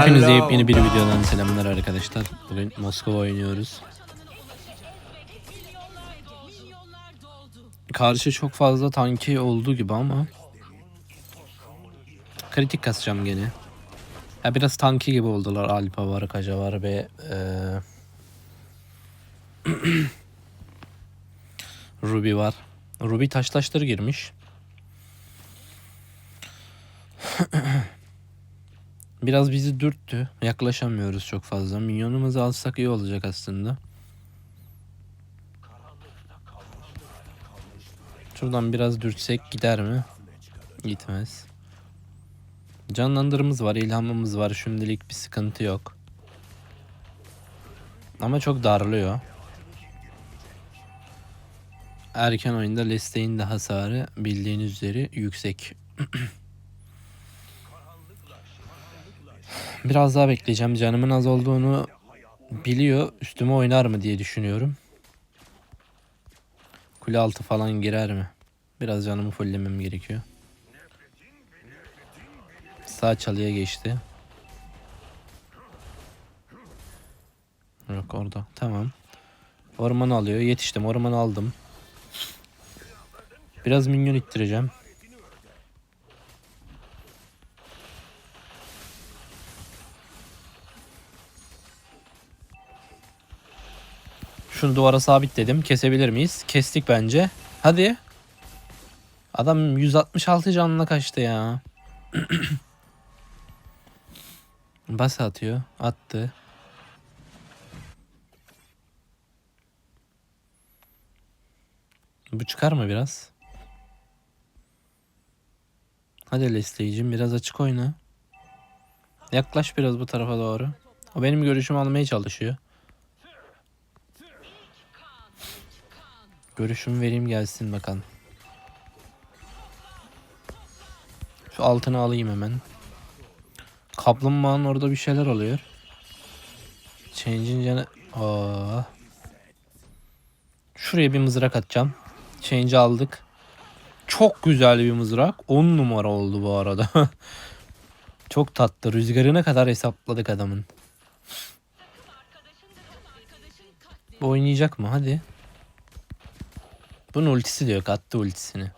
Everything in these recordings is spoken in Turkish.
Hepinize yepyeni bir videodan selamlar arkadaşlar. Bugün Moskova oynuyoruz. Karşı çok fazla tanki oldu gibi ama kritik kasacağım gene. Ya biraz tanki gibi oldular. Alpa var, Kaja var ve eee Ruby var. Ruby taş taşları girmiş. Biraz bizi dürttü. Yaklaşamıyoruz çok fazla. Minyonumuzu alsak iyi olacak aslında. Şuradan biraz dürtsek gider mi? Gitmez. Canlandırımız var, ilhamımız var. Şimdilik bir sıkıntı yok. Ama çok darlıyor. Erken oyunda Lestey'in de hasarı bildiğiniz üzere yüksek. Biraz daha bekleyeceğim. Canımın az olduğunu biliyor. Üstüme oynar mı diye düşünüyorum. Kule altı falan girer mi? Biraz canımı fulllemem gerekiyor. Sağ çalıya geçti. Yok orada. Tamam. Ormanı alıyor. Yetiştim. Ormanı aldım. Biraz minyon ittireceğim. Şunu duvara sabitledim. Kesebilir miyiz? Kestik bence. Hadi. Adam 166 canına kaçtı ya. Bas atıyor. Attı. Bu çıkar mı biraz? Hadi Leslie'cim biraz açık oyna. Yaklaş biraz bu tarafa doğru. O benim görüşümü almaya çalışıyor. Görüşümü vereyim gelsin bakalım. Şu altını alayım hemen. Kaplumbağanın orada bir şeyler oluyor. Change'in canı... Aa. Şuraya bir mızrak atacağım. Change'i aldık. Çok güzel bir mızrak. 10 numara oldu bu arada. Çok tatlı. Rüzgarına kadar hesapladık adamın. Bu oynayacak mı? Hadi. Bunun ultisi de yok. Attı ultisini.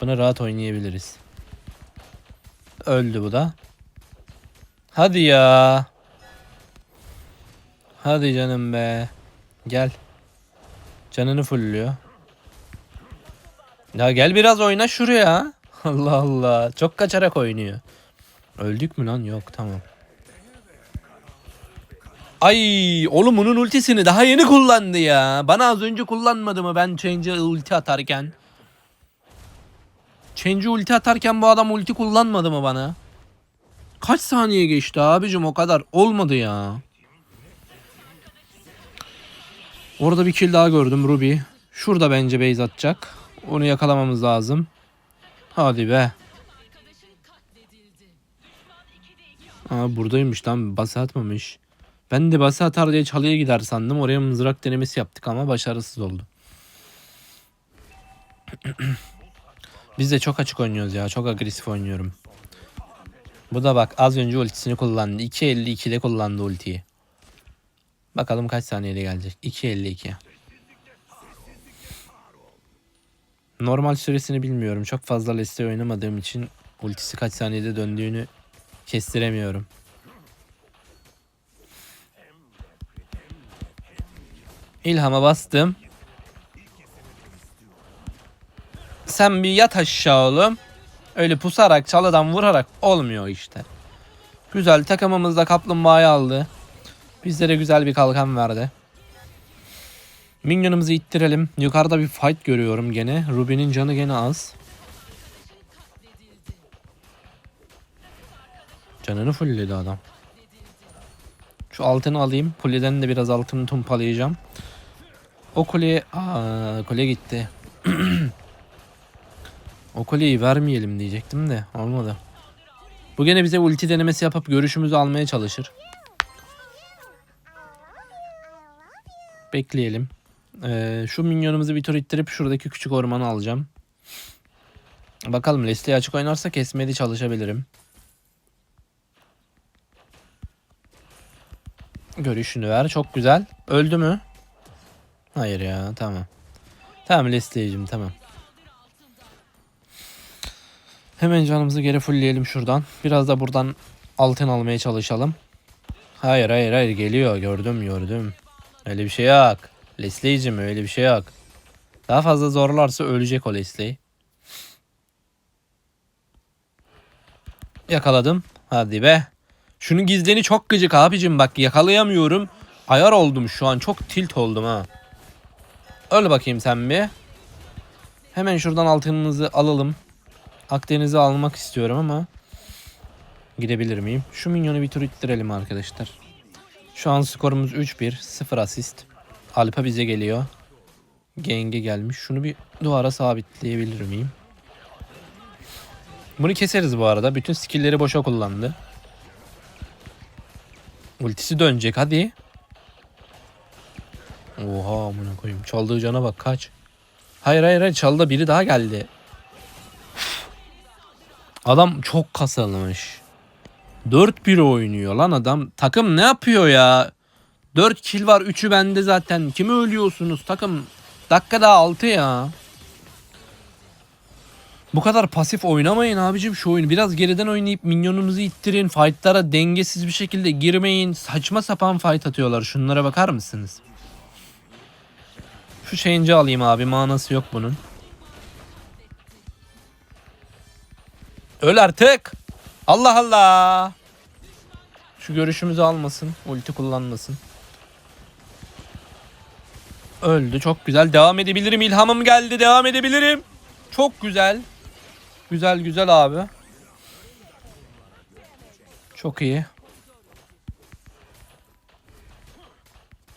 Buna rahat oynayabiliriz. Öldü bu da. Hadi ya. Hadi canım be. Gel. Canını fullüyor. Ya gel biraz oyna şuraya. Allah Allah. Çok kaçarak oynuyor. Öldük mü lan? Yok tamam. Ay oğlum onun ultisini daha yeni kullandı ya. Bana az önce kullanmadı mı ben Change'e ulti atarken? Change'e ulti atarken bu adam ulti kullanmadı mı bana? Kaç saniye geçti abicim o kadar olmadı ya. Orada bir kill daha gördüm Ruby. Şurada bence base atacak. Onu yakalamamız lazım. Hadi be. Aa buradaymış lan bası atmamış. Ben de bası atar diye çalıya gider sandım. Oraya mızrak denemesi yaptık ama başarısız oldu. Biz de çok açık oynuyoruz ya. Çok agresif oynuyorum. Bu da bak az önce ultisini kullandı. 2.52'de kullandı ultiyi. Bakalım kaç saniyede gelecek. 2.52. Normal süresini bilmiyorum. Çok fazla Leste oynamadığım için ultisi kaç saniyede döndüğünü kestiremiyorum. İlhama bastım. Sen bir yat aşağı oğlum. Öyle pusarak çalıdan vurarak olmuyor işte. Güzel takımımız da kaplumbağayı aldı. Bizlere güzel bir kalkan verdi. Minyonumuzu ittirelim. Yukarıda bir fight görüyorum gene. Ruby'nin canı gene az. Canını fullledi adam. Şu altını alayım. Kuleden de biraz altını tumpalayacağım. O kuleye... Aa, kule gitti. o kuleyi vermeyelim diyecektim de olmadı. Bu gene bize ulti denemesi yapıp görüşümüzü almaya çalışır. Bekleyelim. Ee, şu minyonumuzu bir tur ittirip şuradaki küçük ormanı alacağım. Bakalım Leslie açık oynarsa kesmedi çalışabilirim. Görüşünü ver. Çok güzel. Öldü mü? Hayır ya. Tamam. Tamam Leslie'cim tamam. Hemen canımızı geri fullleyelim şuradan. Biraz da buradan altın almaya çalışalım. Hayır hayır hayır geliyor. Gördüm gördüm. Öyle bir şey yok. Leslie'cim öyle bir şey yok. Daha fazla zorlarsa ölecek o Leslie. Yakaladım. Hadi be. Şunun gizleni çok gıcık abicim bak yakalayamıyorum. Ayar oldum şu an çok tilt oldum ha. Öl bakayım sen bir. Hemen şuradan altınımızı alalım. Akdeniz'i almak istiyorum ama gidebilir miyim? Şu minyonu bir tur ittirelim arkadaşlar. Şu an skorumuz 3-1. 0 asist. Alpa bize geliyor. Genge gelmiş. Şunu bir duvara sabitleyebilir miyim? Bunu keseriz bu arada. Bütün skill'leri boşa kullandı. Ultisi dönecek hadi. Oha amına koyayım. Çaldığı cana bak kaç. Hayır hayır hayır çaldı biri daha geldi. Adam çok kasılmış. 4-1 oynuyor lan adam. Takım ne yapıyor ya? 4 kill var 3'ü bende zaten. Kimi ölüyorsunuz takım? Dakika daha 6 ya. Bu kadar pasif oynamayın abicim şu oyunu. Biraz geriden oynayıp minyonunuzu ittirin. Fightlara dengesiz bir şekilde girmeyin. Saçma sapan fight atıyorlar. Şunlara bakar mısınız? Şu change'i alayım abi. Manası yok bunun. Öl artık. Allah Allah. Şu görüşümüzü almasın. Ulti kullanmasın. Öldü. Çok güzel. Devam edebilirim. İlhamım geldi. Devam edebilirim. Çok güzel. Güzel güzel abi. Çok iyi.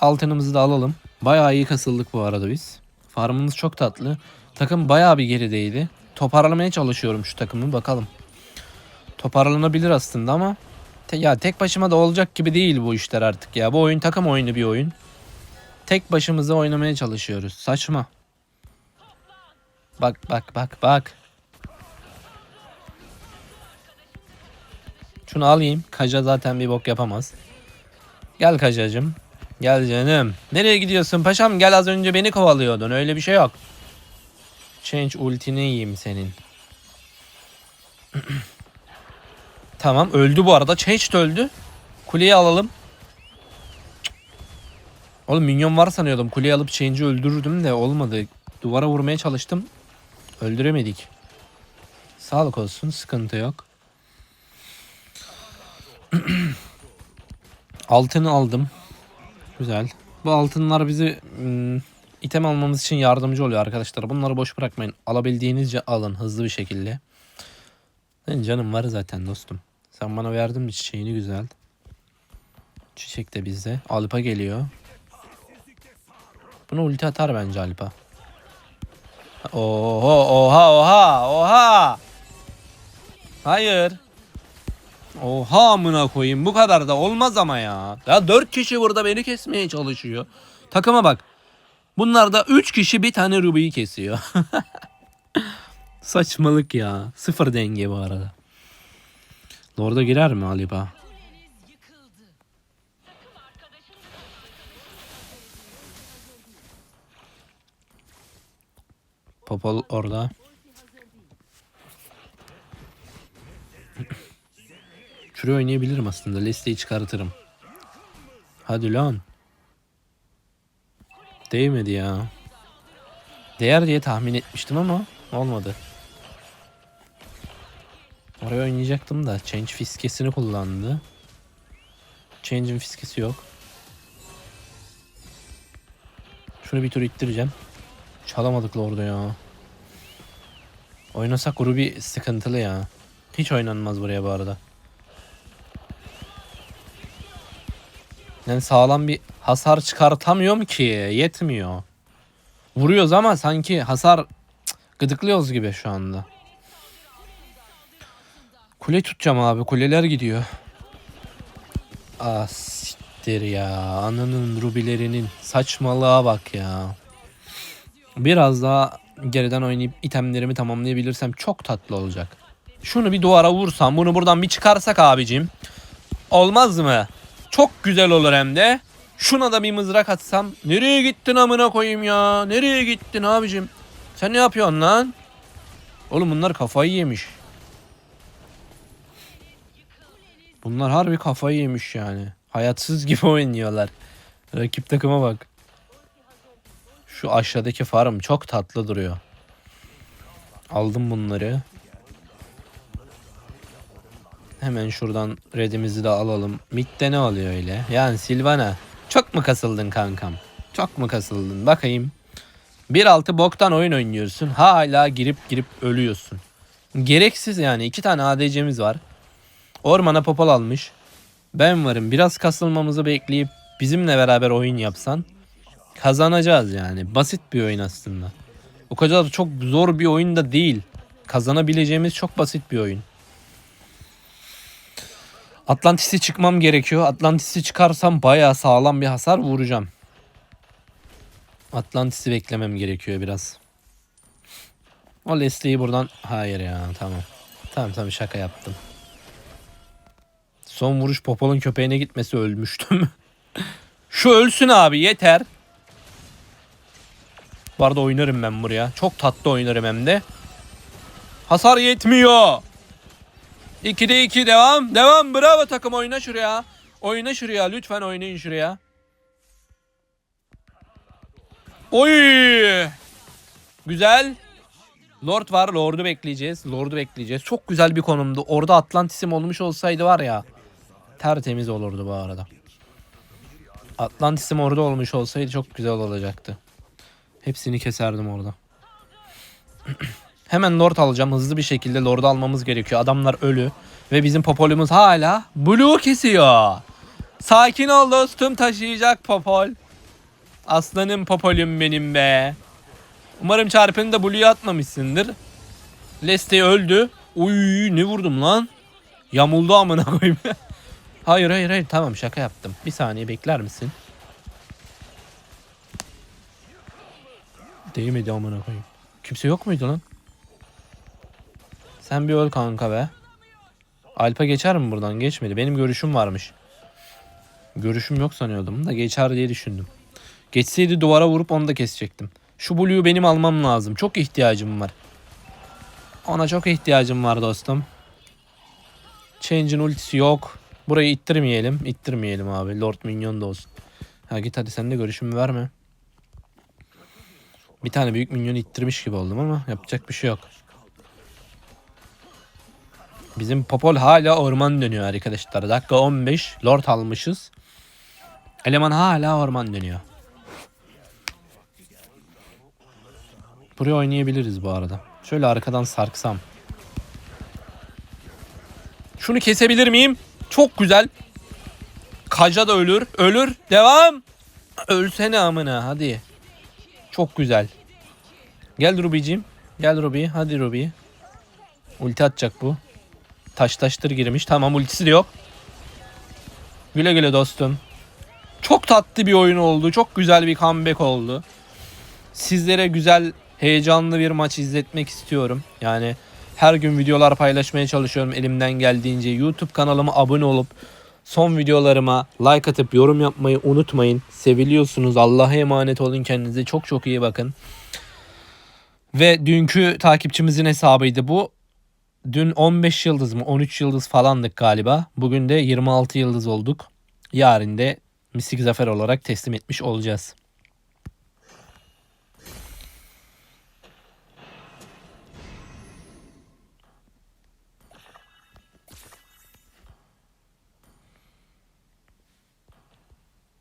Altınımızı da alalım. Bayağı iyi kasıldık bu arada biz. Farmımız çok tatlı. Takım bayağı bir gerideydi. Toparlamaya çalışıyorum şu takımı bakalım. Toparlanabilir aslında ama te- ya tek başıma da olacak gibi değil bu işler artık ya. Bu oyun takım oyunu bir oyun. Tek başımıza oynamaya çalışıyoruz. Saçma. Bak bak bak bak. Şunu alayım. Kaja zaten bir bok yapamaz. Gel Kajacım. Gel canım. Nereye gidiyorsun paşam? Gel az önce beni kovalıyordun. Öyle bir şey yok. Change ultini yiyeyim senin. tamam öldü bu arada. Change de öldü. Kuleyi alalım. Oğlum minyon var sanıyordum. Kuleyi alıp Change'i öldürürdüm de olmadı. Duvara vurmaya çalıştım. Öldüremedik. Sağlık olsun. Sıkıntı yok. Altını aldım. Güzel. Bu altınlar bizi ım, item almamız için yardımcı oluyor arkadaşlar. Bunları boş bırakmayın. Alabildiğinizce alın hızlı bir şekilde. Senin canım var zaten dostum. Sen bana verdin bir çiçeğini güzel. Çiçek de bizde. Alpa geliyor. Buna ulti atar bence Alpa. Oha oha oha oha. Hayır. Oha amına koyayım bu kadar da olmaz ama ya. Ya 4 kişi burada beni kesmeye çalışıyor. Takıma bak. Bunlar da 3 kişi bir tane Ruby'yi kesiyor. Saçmalık ya. Sıfır denge bu arada. Lord'a girer mi Aliba? Popol orada. Şuraya oynayabilirim aslında. Leslie'yi çıkartırım. Hadi lan. Değmedi ya. Değer diye tahmin etmiştim ama olmadı. Oraya oynayacaktım da Change fiskesini kullandı. Change'in fiskesi yok. Şunu bir tur ittireceğim. Çalamadık orada ya. Oynasak Ruby sıkıntılı ya. Hiç oynanmaz buraya bu arada. Yani sağlam bir hasar çıkartamıyorum ki. Yetmiyor. Vuruyoruz ama sanki hasar gıdıklıyoruz gibi şu anda. Kule tutacağım abi. Kuleler gidiyor. Ah ya. Ananın rubilerinin saçmalığa bak ya. Biraz daha geriden oynayıp itemlerimi tamamlayabilirsem çok tatlı olacak. Şunu bir duvara vursam bunu buradan bir çıkarsak abicim. Olmaz mı? Çok güzel olur hem de. Şuna da bir mızrak atsam. Nereye gittin amına koyayım ya? Nereye gittin abicim? Sen ne yapıyorsun lan? Oğlum bunlar kafayı yemiş. Bunlar harbi kafayı yemiş yani. Hayatsız gibi oynuyorlar. Rakip takıma bak. Şu aşağıdaki farm çok tatlı duruyor. Aldım bunları. Hemen şuradan redimizi de alalım. Mid'de ne oluyor öyle? Yani Silvana çok mu kasıldın kankam? Çok mu kasıldın? Bakayım. 1.6 boktan oyun oynuyorsun. Hala girip girip ölüyorsun. Gereksiz yani. iki tane ADC'miz var. Ormana popol almış. Ben varım. Biraz kasılmamızı bekleyip bizimle beraber oyun yapsan kazanacağız yani. Basit bir oyun aslında. O kadar çok zor bir oyun da değil. Kazanabileceğimiz çok basit bir oyun. Atlantis'i çıkmam gerekiyor. Atlantis'i çıkarsam bayağı sağlam bir hasar vuracağım. Atlantis'i beklemem gerekiyor biraz. O Leslie'yi buradan... Hayır ya tamam. Tamam tamam şaka yaptım. Son vuruş Popol'un köpeğine gitmesi ölmüştüm. Şu ölsün abi yeter. Bu arada oynarım ben buraya. Çok tatlı oynarım hem de. Hasar yetmiyor. 2'de 2 devam. Devam bravo takım oyna şuraya. Oyna şuraya lütfen oynayın şuraya. Oy! Güzel. Lord var. Lord'u bekleyeceğiz. Lord'u bekleyeceğiz. Çok güzel bir konumdu. Orada Atlantis'im olmuş olsaydı var ya. Tertemiz olurdu bu arada. Atlantis'im orada olmuş olsaydı çok güzel olacaktı. Hepsini keserdim orada. Hemen Lord alacağım. Hızlı bir şekilde Lord'u almamız gerekiyor. Adamlar ölü. Ve bizim Popol'ümüz hala Blue kesiyor. Sakin ol dostum taşıyacak Popol. Aslanım Popol'üm benim be. Umarım çarpını da Blue'ya atmamışsındır. Leste öldü. Uy ne vurdum lan? Yamuldu amına koyayım. hayır hayır hayır tamam şaka yaptım. Bir saniye bekler misin? Değmedi amına koyayım. Kimse yok muydu lan? Sen bir öl kanka be. Alp'a geçer mi buradan? Geçmedi. Benim görüşüm varmış. Görüşüm yok sanıyordum da geçer diye düşündüm. Geçseydi duvara vurup onu da kesecektim. Şu Blue'yu benim almam lazım. Çok ihtiyacım var. Ona çok ihtiyacım var dostum. Change'in ultisi yok. Burayı ittirmeyelim. İttirmeyelim abi. Lord Minyon da olsun. Ha git hadi sen de görüşümü verme. Bir tane büyük minyon ittirmiş gibi oldum ama yapacak bir şey yok. Bizim Popol hala orman dönüyor arkadaşlar. Dakika 15. Lord almışız. Eleman hala orman dönüyor. Buraya oynayabiliriz bu arada. Şöyle arkadan sarksam. Şunu kesebilir miyim? Çok güzel. Kaja da ölür. Ölür. Devam. Ölsene amına hadi. Çok güzel. Gel Ruby'cim. Gel Ruby. Hadi Ruby. Ulti atacak bu. Taş taştır girmiş. Tamam ultisi de yok. Güle güle dostum. Çok tatlı bir oyun oldu. Çok güzel bir comeback oldu. Sizlere güzel, heyecanlı bir maç izletmek istiyorum. Yani her gün videolar paylaşmaya çalışıyorum elimden geldiğince. YouTube kanalıma abone olup son videolarıma like atıp yorum yapmayı unutmayın. Seviliyorsunuz. Allah'a emanet olun kendinize. Çok çok iyi bakın. Ve dünkü takipçimizin hesabıydı bu. Dün 15 yıldız mı 13 yıldız falandık galiba. Bugün de 26 yıldız olduk. Yarın da mistik zafer olarak teslim etmiş olacağız.